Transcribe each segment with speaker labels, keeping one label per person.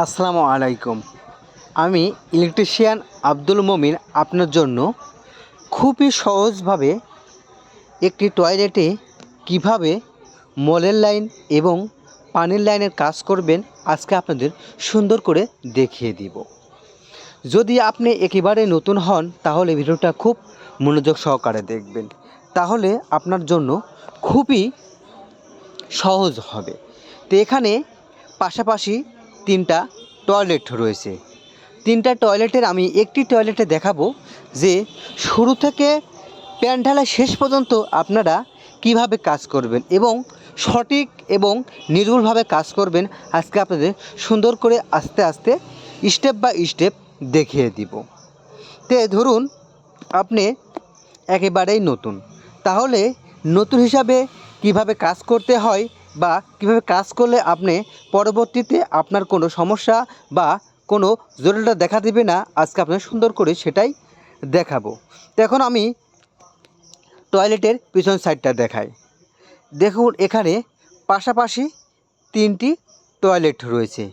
Speaker 1: আসসালামু আলাইকুম। আমি ইলেকট্রিশিয়ান আব্দুল মমিন আপনার জন্য খুবই সহজভাবে একটি টয়লেটে কীভাবে মলের লাইন এবং পানির লাইনের কাজ করবেন আজকে আপনাদের সুন্দর করে দেখিয়ে দিব। যদি আপনি একেবারে নতুন হন, তাহলে ভিডিওটা খুব মনোযোগ সহকারে দেখবেন। তাহলে আপনার জন্য খুবই সহজ হবে। তো এখানে পাশাপাশি তিনটা টয়লেট রয়েছে। তিনটা টয়লেটের আমি একটি টয়লেটে দেখাবো যে শুরু থেকে প্যান্ডালা শেষ পর্যন্ত আপনারা কীভাবে কাজ করবেন এবং সঠিক এবং নির্ভুলভাবে কাজ করবেন আজকে আপনাদের সুন্দর করে আস্তে আস্তে স্টেপ বাই স্টেপ দেখিয়ে দিব। তে ধরুন আপনি একেবারেই নতুন। তাহলে নতুন হিসাবে কীভাবে কাজ করতে হয় বা কীভাবে কাজ করলে আপনি পরবর্তীতে আপনার কোনো সমস্যা বা কোনো জটিলতা দেখা দেবে না, আজকে আপনার সুন্দর করে সেটাই দেখাবো। তো এখন আমি টয়লেটের পিছন সাইডটা দেখাই। দেখুন, এখানে পাশাপাশি তিনটি টয়লেট রয়েছে।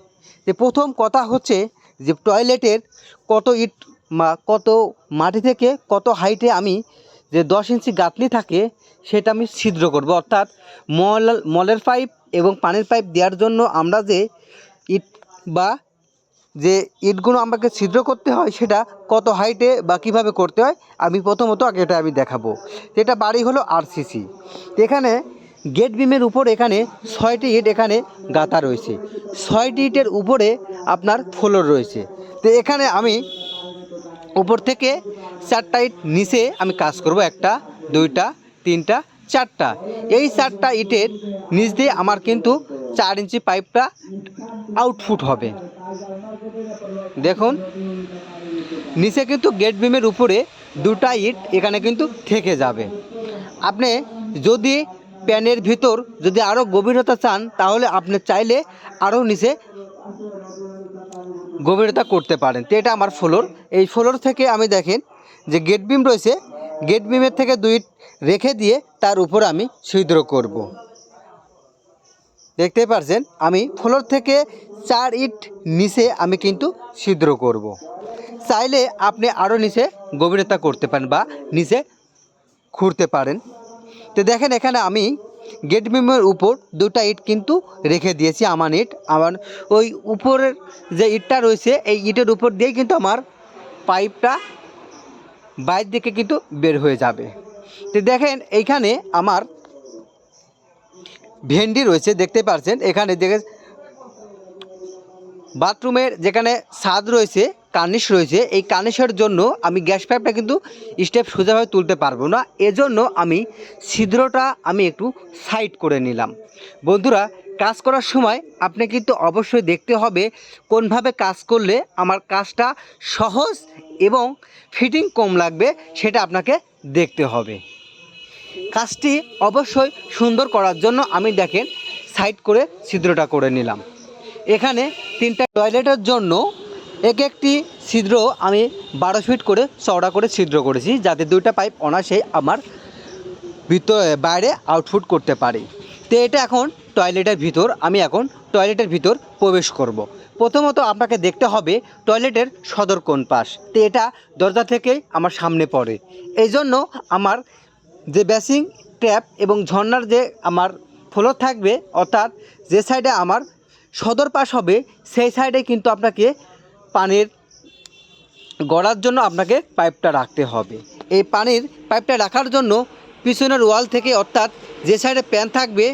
Speaker 1: যে প্রথম কথা হচ্ছে যে টয়লেটের কত ইট মা, কত মাটি থেকে কত হাইটে আমি যে দশ ইঞ্চি গাঁথনি থাকে, সেটা আমি ছিদ্র করব। অর্থাৎ মল, মলের পাইপ এবং পানির পাইপ দেওয়ার জন্য আমরা যে ইট বা যে ইটগুলো আমাকে ছিদ্র করতে হয়, সেটা কত হাইটে বা কীভাবে করতে হয়, আমি প্রথমত আগে এটা আমি দেখাবো। এটা বাড়ি হলো আরসিসি এখানে গেট বিমের উপর এখানে ছয়টি ইট এখানে গাঁথা রয়েছে। ছয়টি ইটের উপরে আপনার ফ্লোর রয়েছে। তো এখানে আমি উপর থেকে চারটা ইট নিচে আমি কাজ করব একটা, দুইটা, তিনটা, চারটা। এই চারটা ইটের নিচ দিয়ে আমার কিন্তু চার ইঞ্চি পাইপটা আউটফুট হবে। দেখুন, নিচে কিন্তু গেট বিমের উপরে দুটা ইট এখানে কিন্তু থেকে যাবে। আপনি যদি প্যানের ভিতর যদি আরও গভীরতা চান, তাহলে আপনি চাইলে আরও নিচে গভীরতা করতে পারেন। তো এটা আমার ফ্লোর। এই ফ্লোর থেকে আমি দেখেন যে গেট বিম রয়েছে গেট বিমের থেকে দুই রেখে দিয়ে তার উপর আমি ছিদ্র করব। দেখতে পারছেন, আমি ফ্লোর থেকে চার ইট নিচে আমি কিন্তু ছিদ্র করব। চাইলে আপনি আরও নিচে গভীরতা করতে পারেন বা নিচে খুঁড়তে পারেন তো দেখেন, এখানে আমি গেট বিমের উপর দুটা ইট কিন্তু রেখে দিয়েছি, আমার ইট আমার ওই উপরের যে ইটটা রয়েছে, এই ইটের উপর দিয়েই কিন্তু আমার পাইপটা বাইর দিকে কিন্তু বের হয়ে যাবে। তো দেখেন, এইখানে আমার ভেন্ডি রয়েছে, দেখতে পাচ্ছেন এখানে দেখে বাথরুমের যেখানে ছাদ রয়েছে, কার্নিশ রয়েছে, এই কার্নিশের জন্য আমি গ্যাস পাইপটা কিন্তু স্টেপ সোজাভাবে তুলতে পারব না। এজন্য আমি ছিদ্রটা আমি একটু সাইড করে নিলাম। বন্ধুরা, কাজ করার সময় আপনি কিন্তু অবশ্যই দেখতে হবে কোনভাবে কাজ করলে আমার কাজটা সহজ এবং ফিটিং কম লাগবে, সেটা আপনাকে দেখতে হবে। কাজটি অবশ্যই সুন্দর করার জন্য আমি দেখেন সাইড করে ছিদ্রটা করে নিলাম। এখানে তিনটা টয়লেটের জন্য এক একটি ছিদ্র আমি বারো ফিট করে চওড়া করে ছিদ্র করেছি, যাতে দুইটা পাইপ অনাসেই আমার ভিতর, বাইরে আউটফুট করতে পারি। তো এটা এখন টয়লেটের ভিতর, আমি এখন টয়লেটের ভিতর প্রবেশ করব। প্রথমত আপনাকে দেখতে হবে টয়লেটের সদর কোন পাশ। তো এটা দরজা থেকেই আমার সামনে পড়ে। এই জন্য আমার যে বেসিং ট্যাপ এবং ঝর্নার যে আমার ফ্লোর থাকবে, অর্থাৎ যে সাইডে আমার সদর পাশ হবে, সেই সাইডে কিন্তু আপনাকে পানির গড়ার জন্য আপনাকে পাইপটা রাখতে হবে। এই পানির পাইপটা রাখার জন্য পিছনের ওয়াল থেকে, অর্থাৎ যে সাইডে প্যান থাকবে,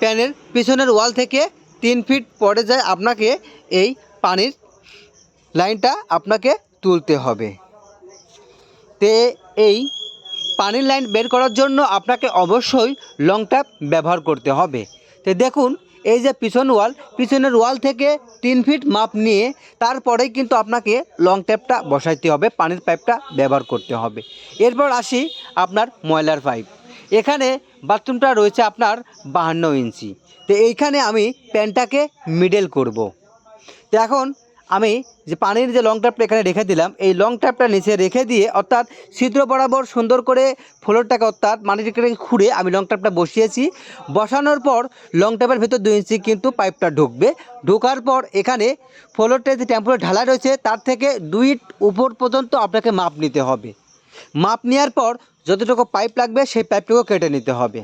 Speaker 1: প্যানের পিছনের ওয়াল থেকে তিন ফিট পরে যায় আপনাকে এই পানির লাইনটা আপনাকে তুলতে হবে। তে এই পানির লাইন বের করার জন্য আপনাকে অবশ্যই লং ট্যাপ ব্যবহার করতে হবে। তো দেখুন, এই যে পিছন ওয়াল পিছনের ওয়াল থেকে তিন ফিট মাপ নিয়ে তারপরেই কিন্তু আপনাকে লং ট্যাপটা বসাইতে হবে, পানির পাইপটা ব্যবহার করতে হবে। এরপর আসি আপনার ময়লার পাইপ এখানে বাথরুমটা রয়েছে আপনার বাহান্ন ইঞ্চি। তো এইখানে আমি প্যানটাকে মিডল করব। তো এখন আমি যে পানির যে লং ট্যাপটা এখানে রেখে দিলাম, এই লং ট্যাপটা নিচে রেখে দিয়ে অর্থাৎ ছিদ্র বরাবর সুন্দর করে ফ্লোরটাকে অর্থাৎ মাটিটাকে খুঁড়ে আমি লং ট্যাপটা বসিয়েছি। বসানোর পর লং ট্যাপের ভেতর দুই ইঞ্চি কিন্তু পাইপটা ঢুকবে। ঢোকার পর এখানে ফ্লোরটা যে টেম্পোরে ঢালা রয়েছে, তার থেকে দুই উপর পর্যন্ত আপনাকে মাপ নিতে হবে। মাপ নেওয়ার পর যতটুকু পাইপ লাগবে সেই পাইপটুকু কেটে নিতে হবে।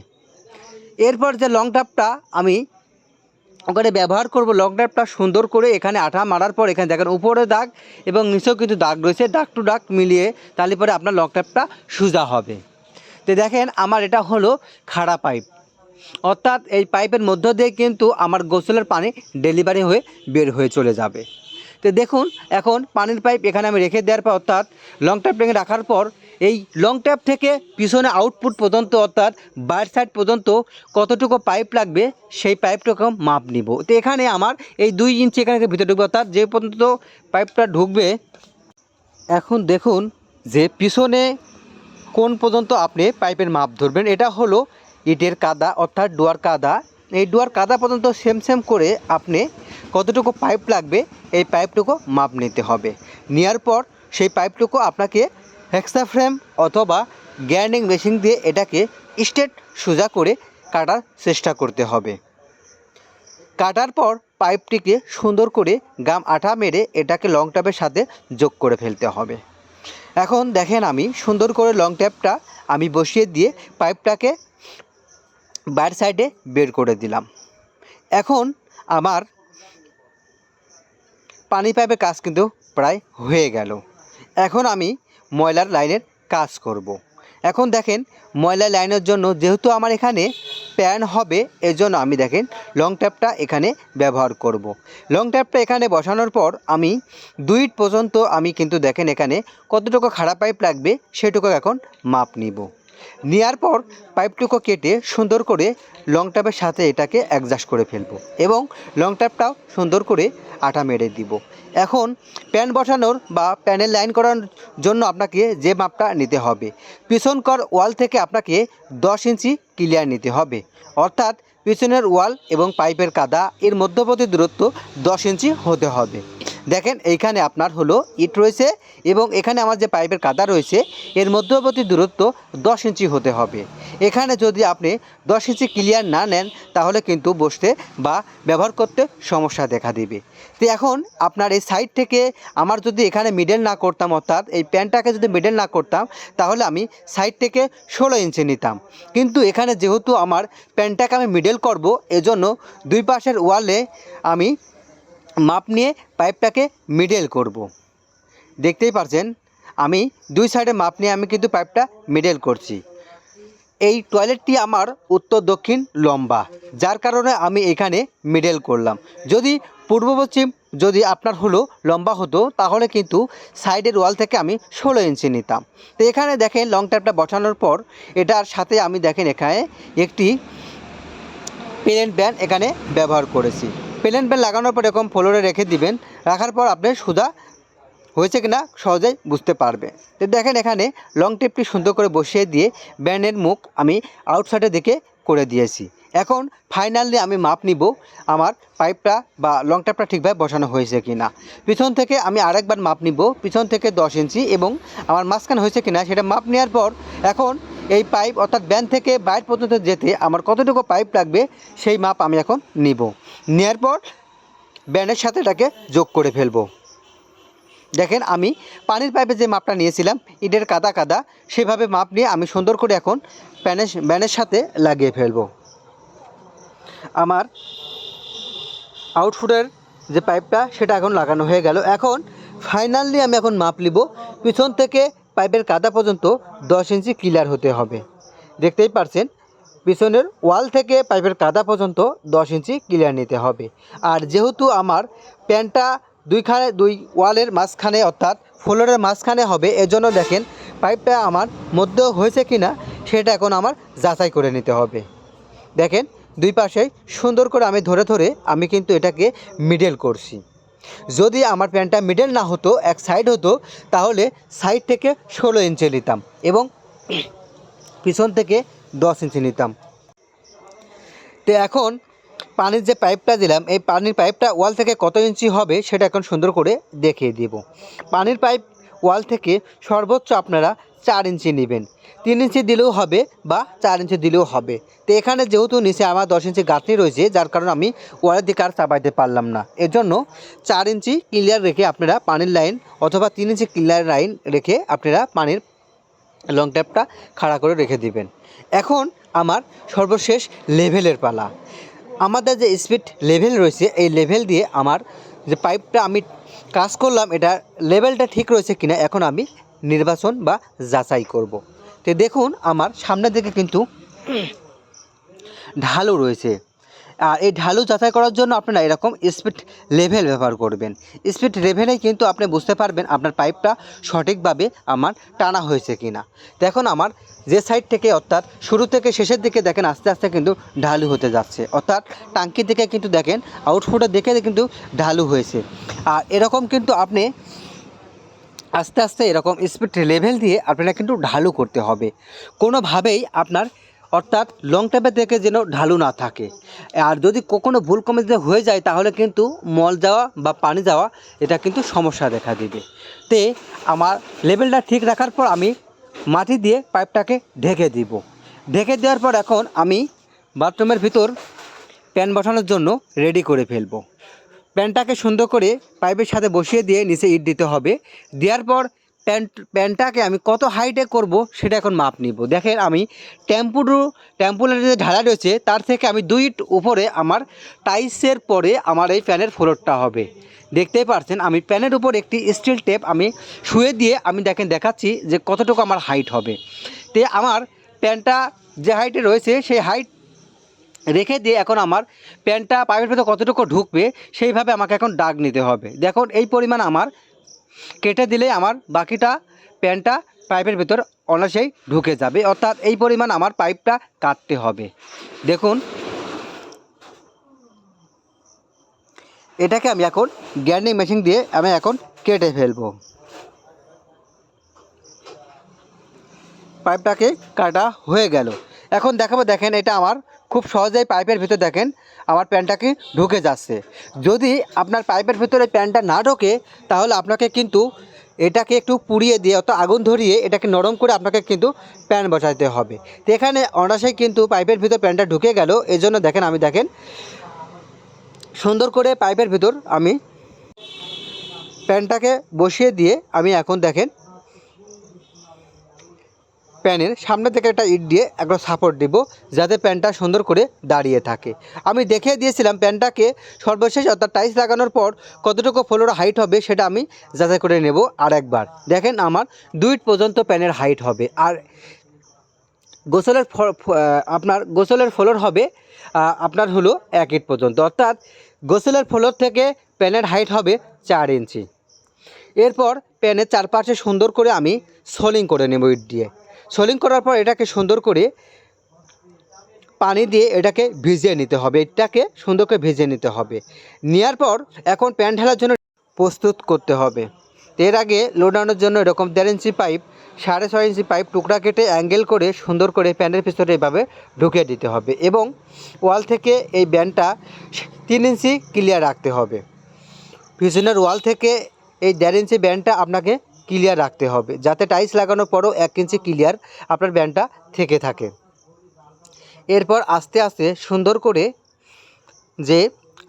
Speaker 1: এরপর যে লং ট্যাপটা আমি ওখানে ব্যবহার করব লং ট্যাপটা সুন্দর করে এখানে আঠা মারার পর এখানে দেখেন উপরে দাগ এবং নিচেও কিন্তু দাগ রয়েছে, দাগ টু দাগ মিলিয়ে তাহলে পরে আপনার লং ট্যাপটা সোজা হবে। তো দেখেন আমার এটা হলো খাড়া পাইপ অর্থাৎ এই পাইপের মধ্য দিয়ে কিন্তু আমার গোসলের পানি ডেলিভারি হয়ে বের হয়ে চলে যাবে। তো দেখুন, এখন পানির পাইপ এখানে আমি রেখে দেওয়ার পর অর্থাৎ লং ট্যাপ রেখে রাখার পর এই লং ট্যাপ থেকে পিছনে আউটপুট পর্যন্ত অর্থাৎ বাইর সাইড পর্যন্ত কতটুকু পাইপ লাগবে, সেই পাইপটুকু মাপ নিব। তো এখানে আমার এই দুই ইঞ্চি এখানে ভিতরে ঢুকবে, অর্থাৎ যে পর্যন্ত পাইপটা ঢুকবে, এখন দেখুন যে পিছনে কোন পর্যন্ত আপনি পাইপের মাপ ধরবেন, এটা হলো ইটের কাদা, অর্থাৎ ডোয়ার কাদা। এই ডোয়ার কাদা পর্যন্ত সেম সেম করে আপনি কতটুকু পাইপ লাগবে, এই পাইপটুকু মাপ নিতে হবে। নেওয়ার পর সেই পাইপটুকু আপনাকে হেক্সা ফ্রেম অথবা গ্যান্ডিং মেশিন দিয়ে এটাকে স্ট্রেট সোজা করে কাটার চেষ্টা করতে হবে। কাটার পর পাইপটিকে সুন্দর করে গাম আঠা মেরে এটাকে লং ট্যাপের সাথে যোগ করে ফেলতে হবে। এখন দেখেন আমি সুন্দর করে লং ট্যাপটা আমি বসিয়ে দিয়ে পাইপটাকে বাইর সাইডে বের করে দিলাম। এখন আমার পানি পাইপের কাজ কিন্তু প্রায় হয়ে গেল এখন আমি ময়লার লাইনের কাজ করব। এখন দেখেন ময়লা লাইনের জন্য যেহেতু আমার এখানে প্যান হবে, এজন্য আমি দেখেন লং ট্যাপটা এখানে ব্যবহার করব। লং ট্যাপটা এখানে বসানোর পর আমি দুই পর্যন্ত আমি কিন্তু দেখেন এখানে কতটুকু খারাপ পাইপ লাগবে সেটুকু এখন মাপ নিব নেওয়ার পর পাইপটুকু কেটে সুন্দর করে লং ট্যাপের সাথে এটাকে অ্যাডজাস্ট করে ফেলব এবং লং ট্যাপটাও সুন্দর করে আটা মেরে দিব। এখন প্যান বসানোর বা প্যানের লাইন করার জন্য আপনাকে যে মাপটা নিতে হবে, পিছনকর ওয়াল থেকে আপনাকে দশ ইঞ্চি ক্লিয়ার নিতে হবে। অর্থাৎ পিছনের ওয়াল এবং পাইপের কাদা এর মধ্যবর্তী দূরত্ব দশ ইঞ্চি হতে হবে। দেখেন এইখানে আপনার হলো ইট রয়েছে এবং এখানে আমার যে পাইপের কাদা রয়েছে, এর মধ্যবর্তী দূরত্ব দশ ইঞ্চি হতে হবে। এখানে যদি আপনি দশ ইঞ্চি ক্লিয়ার না নেন, তাহলে কিন্তু বসতে বা ব্যবহার করতে সমস্যা দেখা দেবে। তো এখন আপনার এই সাইড থেকে আমার যদি এখানে মিডল না করতাম, অর্থাৎ এই প্যান্টটাকে যদি মিডল না করতাম, তাহলে আমি সাইড থেকে ষোলো ইঞ্চি নিতাম। কিন্তু এখানে যেহেতু আমার প্যান্টটাকে আমি মিডল করব, এজন্য দুই পাশের ওয়ালে আমি মাপ নিয়ে পাইপটাকে মিডেল করব। দেখতেই পারছেন, আমি দুই সাইডে মাপ নিয়ে আমি কিন্তু পাইপটা মিডেল করছি। এই টয়লেটটি আমার উত্তর দক্ষিণ লম্বা, যার কারণে আমি এখানে মিডেল করলাম। যদি পূর্ব পশ্চিম যদি আপনার হলো লম্বা হতো, তাহলে কিন্তু সাইডের ওয়াল থেকে আমি ষোলো ইঞ্চি নিতাম। তো এখানে দেখেন লং ট্যাপটা বসানোর পর, এটার সাথে আমি দেখেন এখানে একটি প্লেন ব্যান এখানে ব্যবহার করেছি। প্লেন ব্যান লাগানোর পর এরকম ফ্লোরে রেখে দিবেন, রাখার পর আপনি সুদা হয়েছে কিনা সহজেই বুঝতে পারবে। তো দেখেন এখানে লং টেপটি সুন্দর করে বসিয়ে দিয়ে ব্যান্ডের মুখ আমি আউটসাইডের দিকে করে দিয়েছি। এখন ফাইনালি আমি মাপ নিব আমার পাইপটা বা লং টেপটা ঠিকভাবে বসানো হয়েছে কি না পিছন থেকে আমি আরেকবার মাপ নিব, পিছন থেকে দশ ইঞ্চি এবং আমার মাঝখানে হয়েছে কিনা সেটা মাপ নেওয়ার পর এখন এই পাইপ অর্থাৎ ব্যান থেকে বাইর পর্যন্ত যেতে আমার কতটুকু পাইপ লাগবে সেই মাপ আমি এখন নিব। নেওয়ার পর ব্যানের সাথে এটাকে যোগ করে ফেলব। দেখেন আমি পানির পাইপে যে মাপটা নিয়েছিলাম, ইটের কাদা কাদা, সেভাবে মাপ নিয়ে আমি সুন্দর করে এখন প্যানের ব্যানের সাথে লাগিয়ে ফেলব। আমার আউটফুটের যে পাইপটা, সেটা এখন লাগানো হয়ে গেল। এখন ফাইনালি আমি এখন মাপ নিব। পিছন থেকে পাইপের কাদা পর্যন্ত দশ ইঞ্চি ক্লিয়ার হতে হবে। দেখতেই পারছেন, পিছনের ওয়াল থেকে পাইপের কাদা পর্যন্ত দশ ইঞ্চি ক্লিয়ার নিতে হবে। আর যেহেতু আমার প্যান্টটা দুইখানে, দুই ওয়ালের মাঝখানে অর্থাৎ ফ্লোরের মাঝখানে হবে, এজন্য দেখেন পাইপটা আমার মধ্যে হয়েছে কি না সেটা এখন আমার যাচাই করে নিতে হবে। দেখেন, দুই পাশেই সুন্দর করে আমি ধরে ধরে আমি কিন্তু এটাকে মিডল করছি। যদি আমার প্যান্টটা মিডল না হতো, এক সাইড হতো, তাহলে সাইড থেকে ষোলো ইঞ্চি নিতাম এবং পিছন থেকে দশ ইঞ্চি নিতাম। তো এখন পানির যে পাইপটা দিলাম, এই পানির পাইপটা ওয়াল থেকে কত ইঞ্চি হবে সেটা এখন সুন্দর করে দেখিয়ে দিব। পানির পাইপ ওয়াল থেকে সর্বোচ্চ আপনারা চার ইঞ্চি নেবেন। তিন ইঞ্চি দিলেও হবে বা চার ইঞ্চি দিলেও হবে। তো এখানে যেহেতু নিচে আমার দশ ইঞ্চি গাঁথনি রয়েছে, যার কারণে আমি ওয়ালের দিকে আর চাপাইতে পারলাম না। এর জন্য চার ইঞ্চি ক্লিয়ার রেখে আপনারা পানির লাইন অথবা তিন ইঞ্চি ক্লিয়ার লাইন রেখে আপনারা পানির লং ট্যাপটা খাড়া করে রেখে দিবেন। এখন আমার সর্বশেষ লেভেলের পালা। আমাদের যে স্পিড লেভেল রয়েছে, এই লেভেল দিয়ে আমার যে পাইপটা আমি কাজ করলাম, এটা লেভেলটা ঠিক রয়েছে কিনা, এখন আমি নির্বাচন বা যাচাই করব। তো দেখুন, আমার সামনের দিকে কিন্তু ঢালু রয়েছে। আর এই ঢালু যাচাই করার জন্য আপনারা এরকম স্পিড লেভেল ব্যবহার করবেন। স্পিড লেভেলেই কিন্তু আপনি বুঝতে পারবেন আপনার পাইপটা সঠিকভাবে আমার টানা হয়েছে কিনা। দেখুন, আমার যে সাইড থেকে অর্থাৎ শুরু থেকে শেষের দিকে দেখেন, আস্তে আস্তে কিন্তু ঢালু হতে যাচ্ছে। অর্থাৎ টাঙ্কি থেকে কিন্তু দেখেন আউটফুটে দেখে কিন্তু ঢালু হয়েছে। আর এরকম কিন্তু আপনি আস্তে আস্তে এরকম স্পিড লেভেল দিয়ে আপনারা কিন্তু ঢালু করতে হবে। কোনোভাবেই আপনার অর্থাৎ লং টাইপের থেকে যেন ঢালু না থাকে। আর যদি কখনো ভুল কমে যদি হয়ে যায়, তাহলে কিন্তু মল যাওয়া বা পানি যাওয়া, এটা কিন্তু সমস্যা দেখা দিবে। তে আমার লেভেলটা ঠিক রাখার পর আমি মাটি দিয়ে পাইপটাকে ঢেকে দিব। ঢেকে দেওয়ার পর এখন আমি বাথরুমের ভিতর প্যান বসানোর জন্য রেডি করে ফেলব। প্যানটাকে সুন্দর করে পাইপের সাথে বসিয়ে দিয়ে নিচে ইট দিতে হবে। দেওয়ার পর প্যান্ট প্যানটাকে আমি কত হাইটে করব সেটা এখন মাপ নিব। দেখেন আমি টেম্পুরু টেম্পুলের যে ঢালা রয়েছে, তার থেকে আমি দুই ইট উপরে আমার টাইলসের পরে আমার এই প্যানের ফ্লোরটা হবে। দেখতেই পারছেন, আমি প্যানের উপর একটি স্টিল টেপ আমি শুয়ে দিয়ে আমি দেখেন দেখাচ্ছি যে কতটুকু আমার হাইট হবে। তে আমার প্যানটা যে হাইটে রয়েছে, সেই হাইট রেখে দিয়ে এখন আমার প্যান্টটা পাইপের ভেতর কতটুকু ঢুকবে সেইভাবে আমাকে এখন দাগ নিতে হবে। দেখুন, এই পরিমাণ আমার কেটে দিলে আমার বাকিটা প্যান্টটা পাইপের ভেতর অনায়াসেই ঢুকে যাবে। অর্থাৎ এই পরিমাণ আমার পাইপটা কাটতে হবে। দেখুন, এটাকে আমি এখন গ্যান্ডিং মেশিন দিয়ে আমি এখন কেটে ফেলব। পাইপটাকে কাটা হয়ে গেল। এখন দেখাবো, দেখেন এটা আমার খুব সহজেই পাইপের ভিতর দেখেন আমার প্যানটাকে ঢুকে যাচ্ছে। যদি আপনার পাইপের ভিতরে প্যানটা না ঢোকে, তাহলে আপনাকে কিন্তু এটাকে একটু পুড়িয়ে দিয়ে অত আগুন ধরিয়ে এটাকে নরম করে আপনাকে কিন্তু প্যান বসাতে হবে। তো এখানে অনাসেই কিন্তু পাইপের ভিতর প্যানটা ঢুকে গেল। এই জন্য দেখেন, আমি দেখেন সুন্দর করে পাইপের ভিতর আমি প্যানটাকে বসিয়ে দিয়ে আমি এখন দেখেন প্যানের সামনে থেকে একটা ইট দিয়ে একটা সাপোর্ট দিব, যাতে প্যানটা সুন্দর করে দাঁড়িয়ে থাকে। আমি দেখে দিয়েছিলাম প্যানটাকে সর্বশেষ অর্থাৎ টাইলস লাগানোর পর কতটুকু ফ্লোর হাইট হবে সেটা আমি যাচাই করে নেব আর একবার দেখেন আমার দুই পর্যন্ত প্যানের হাইট হবে। আর গোসলের আপনার গোসলের ফ্লোর হবে আপনার হলো এক ইট পর্যন্ত। অর্থাৎ গোসলের ফ্লোর থেকে প্যানের হাইট হবে চার ইঞ্চি। এরপর প্যানের চারপাশে সুন্দর করে আমি সোলিং করে নেব ইট দিয়ে। সোলিং করার পর এটাকে সুন্দর করে পানি দিয়ে এটাকে ভিজিয়ে নিতে হবে। এটাকে সুন্দর করে ভিজিয়ে নিতে হবে। নেওয়ার পর এখন প্যান ঢালার জন্য প্রস্তুত করতে হবে। এর আগে লোডানোর জন্য এরকম দেড় ইঞ্চি পাইপ, সাড়ে ছয় ইঞ্চি পাইপ টুকরা কেটে অ্যাঙ্গেল করে সুন্দর করে প্যানের পিছনে এভাবে ঢুকিয়ে দিতে হবে এবং ওয়াল থেকে এই ব্যান্ডটা তিন ইঞ্চি ক্লিয়ার রাখতে হবে। পিছনের ওয়াল থেকে এই দেড় ইঞ্চি ব্যান্ডটা আপনাকে ক্লিয়ার রাখতে হবে। যাতে টাইলস লাগানোর পরও এক ইঞ্চি ক্লিয়ার আপনার ব্যান্ডটা থেকে থাকে। এরপর আস্তে আস্তে সুন্দর করে যে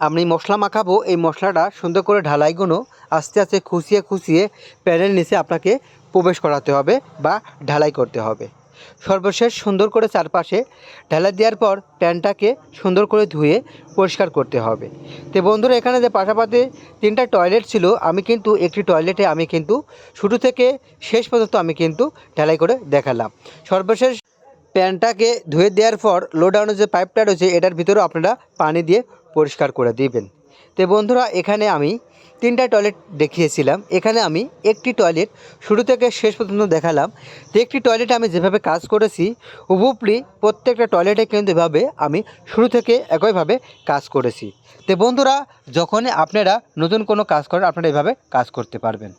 Speaker 1: আমি মশলা মাখাবো, এই মশলাটা সুন্দর করে ঢালাইগুলো আস্তে আস্তে খুশিয়ে খুশিয়ে প্যানের নিচে আপনাকে প্রবেশ করাতে হবে বা ঢালাই করতে হবে। সর্বশেষ সুন্দর করে চারপাশে ঢালাই দেওয়ার পর প্যানটাকে সুন্দর করে ধুয়ে পরিষ্কার করতে হবে। তো বন্ধুরা, এখানে যে পাশাপাশি তিনটা টয়লেট ছিল, আমি কিন্তু একটি টয়লেটে আমি কিন্তু শুরু থেকে শেষ পর্যন্ত আমি কিন্তু ঢালাই করে দেখালাম। সর্বশেষ প্যানটাকে ধুয়ে দেওয়ার পর লোডাউনের যে পাইপটা রয়েছে, এটার ভিতরেও আপনারা পানি দিয়ে পরিষ্কার করে দিবেন। তো বন্ধুরা, এখানে আমি তিনটা টয়লেট দেখিয়েছিলাম। এখানে আমি একটি টয়লেট শুরু থেকে শেষ পর্যন্ত দেখালাম। তো একটি টয়লেটে আমি যেভাবে কাজ করেছি হুবুপলি প্রত্যেকটা টয়লেটে কিন্তু এভাবে আমি শুরু থেকে একইভাবে কাজ করেছি। তো বন্ধুরা, যখনই আপনারা নতুন কোনো কাজ করেন, আপনারা এভাবে কাজ করতে পারবেন।